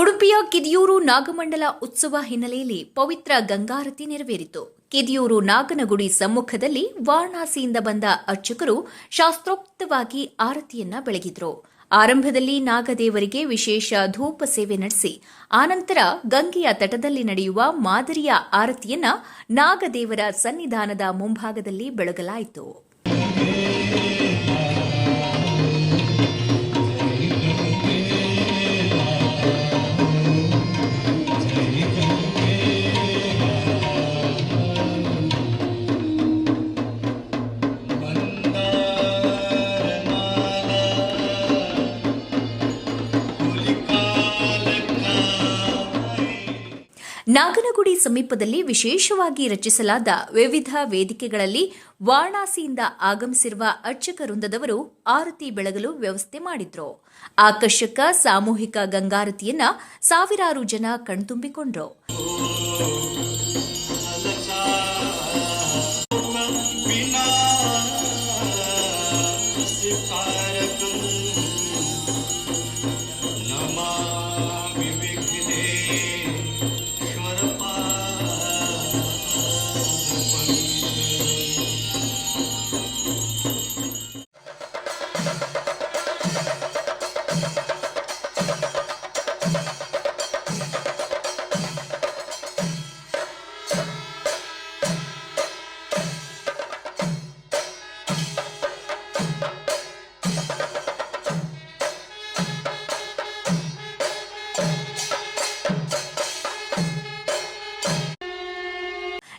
ಉಡುಪಿಯ ಕಿದಿಯೂರು ನಾಗಮಂಡಲ ಉತ್ಸವ ಹಿನ್ನೆಲೆಯಲ್ಲಿ ಪವಿತ್ರ ಗಂಗಾರತಿ ನೆರವೇರಿತು. ಕಿದಿಯೂರು ನಾಗನಗುಡಿ ಸಮ್ಮುಖದಲ್ಲಿ ವಾರಣಾಸಿಯಿಂದ ಬಂದ ಅರ್ಚಕರು ಶಾಸ್ತ್ರೋಕ್ತವಾಗಿ ಆರತಿಯನ್ನ ಬೆಳಗಿದ್ರು. ಆರಂಭದಲ್ಲಿ ನಾಗದೇವರಿಗೆ ವಿಶೇಷ ಧೂಪ ಸೇವೆ ನಡೆಸಿ, ಆನಂತರ ಗಂಗೆಯ ತಟದಲ್ಲಿ ನಡೆಯುವ ಮಾದರಿಯ ಆರತಿಯನ್ನ ನಾಗದೇವರ ಸನ್ನಿಧಾನದ ಮುಂಭಾಗದಲ್ಲಿ ಬೆಳಗಲಾಯಿತು. ನಾಗನಗುಡಿ ಸಮೀಪದಲ್ಲಿ ವಿಶೇಷವಾಗಿ ರಚಿಸಲಾದ ವಿವಿಧ ವೇದಿಕೆಗಳಲ್ಲಿ ವಾರಣಾಸಿಯಿಂದ ಆಗಮಿಸಿರುವ ಅರ್ಚಕ ವೃಂದದವರು ಆರತಿ ಬೆಳಗಲು ವ್ಯವಸ್ಥೆ ಮಾಡಿದ್ರು. ಆಕರ್ಷಕ ಸಾಮೂಹಿಕ ಗಂಗಾರತಿಯನ್ನ ಸಾವಿರಾರು ಜನ ಕಣ್ತುಂಬಿಕೊಂಡ್ರು.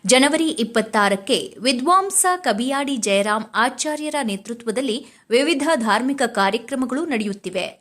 ಜನವರಿ ಇಪ್ಪತ್ತಾರಕ್ಕೆ ವಿದ್ವಾಂಸ ಕಬಿಯಾಡಿ ಜಯರಾಮ್ ಆಚಾರ್ಯರ ನೇತೃತ್ವದಲ್ಲಿ ವಿವಿಧ ಧಾರ್ಮಿಕ ಕಾರ್ಯಕ್ರಮಗಳು ನಡೆಯುತ್ತಿವೆ.